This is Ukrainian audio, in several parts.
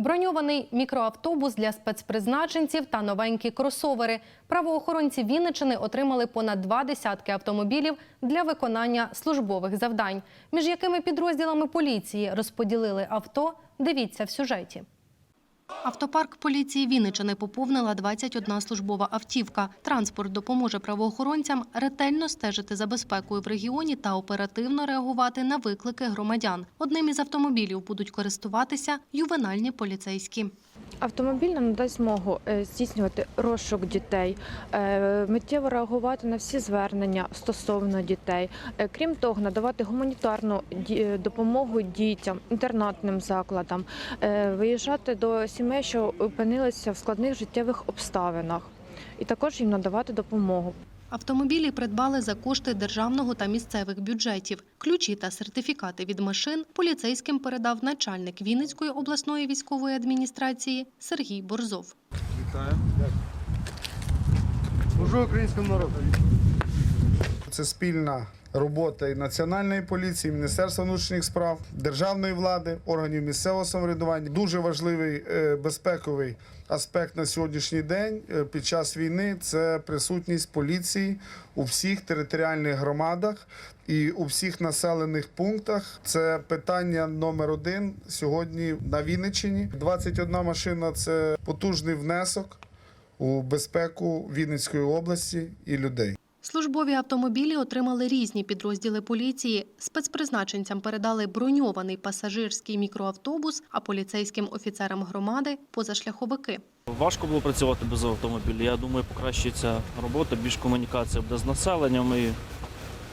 Броньований мікроавтобус для спецпризначенців та новенькі кросовери. Правоохоронці Вінничини отримали понад два десятки автомобілів для виконання службових завдань. Між якими підрозділами поліції розподілили авто, дивіться в сюжеті. Автопарк поліції Вінничини поповнила 21 службова автівка. Транспорт допоможе правоохоронцям ретельно стежити за безпекою в регіоні та оперативно реагувати на виклики громадян. Одним із автомобілів будуть користуватися ювенальні поліцейські. Автомобіль нам надасть змогу е, здійснювати розшук дітей, е, миттєво реагувати на всі звернення стосовно дітей. Е, Крім того, надавати гуманітарну допомогу дітям, інтернатним закладам, виїжджати до сімей, що опинилися в складних життєвих обставинах, і також їм надавати допомогу. Автомобілі придбали за кошти державного та місцевих бюджетів. Ключі та сертифікати від машин поліцейським передав начальник Вінницької обласної військової адміністрації Сергій Борзов. Вітаю. Служу українському народу. Це спільна робота і національної поліції, Міністерства внутрішніх справ, державної влади, органів місцевого самоврядування. Дуже важливий е, безпековий аспект на сьогоднішній день е, під час війни це присутність поліції у всіх територіальних громадах і у всіх населених пунктах. Це питання номер один сьогодні на Вінниччині. 21 машина це потужний внесок у безпеку Вінницької області і людей. Службові автомобілі отримали різні підрозділи поліції. Спецпризначенцям передали броньований пасажирський мікроавтобус, а поліцейським офіцерам громади позашляховики. Важко було працювати без автомобіля. Я думаю, покращиться робота, більш комунікація буде з населенням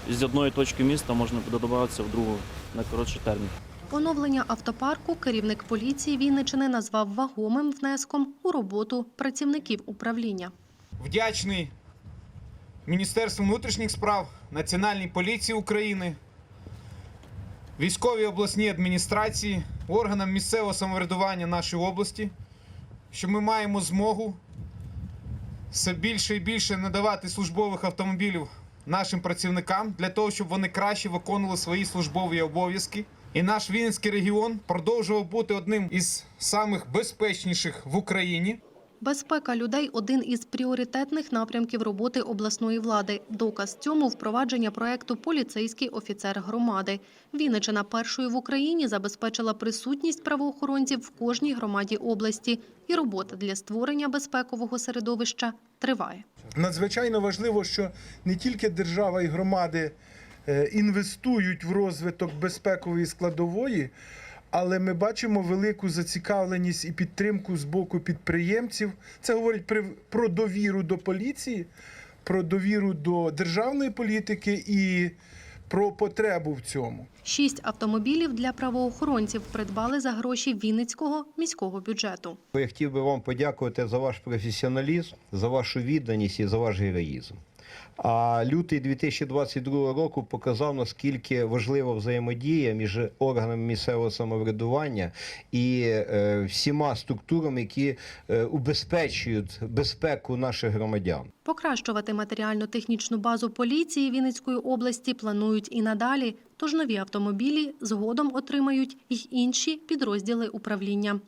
і з одної точки міста можна буде добратися в другу на коротший термін. Оновлення автопарку керівник поліції Вінничини назвав вагомим внеском у роботу працівників управління. вдячний Міністерству внутрішніх справ, Національній поліції України, військовій обласній адміністрації, органам місцевого самоврядування нашої області, що ми маємо змогу все більше і більше надавати службових автомобілів нашим працівникам для того, щоб вони краще виконували свої службові обов'язки. І наш Вінницький регіон продовжував бути одним із самих безпечніших в Україні. Безпека людей один із пріоритетних напрямків роботи обласної влади. Доказ цьому впровадження проекту Поліцейський офіцер громади. Вінничина першою в Україні забезпечила присутність правоохоронців в кожній громаді області, і робота для створення безпекового середовища триває. Надзвичайно важливо, що не тільки держава і громади е, інвестують в розвиток безпекової складової, але ми бачимо велику зацікавленість і підтримку з боку підприємців. Це говорить при- про довіру до поліції, про довіру до державної політики і про потребу в цьому. Шість автомобілів для правоохоронців придбали за гроші Вінницького міського бюджету. Я хотів би вам подякувати за ваш професіоналізм, за вашу відданість і за ваш героїзм. А лютий 2022 року показав, наскільки важлива взаємодія між органами місцевого самоврядування і е, всіма структурами, які е, убезпечують безпеку наших громадян. Покращувати матеріально-технічну базу поліції Вінницької області планують і надалі, тож нові автомобілі згодом отримають й інші підрозділи управління.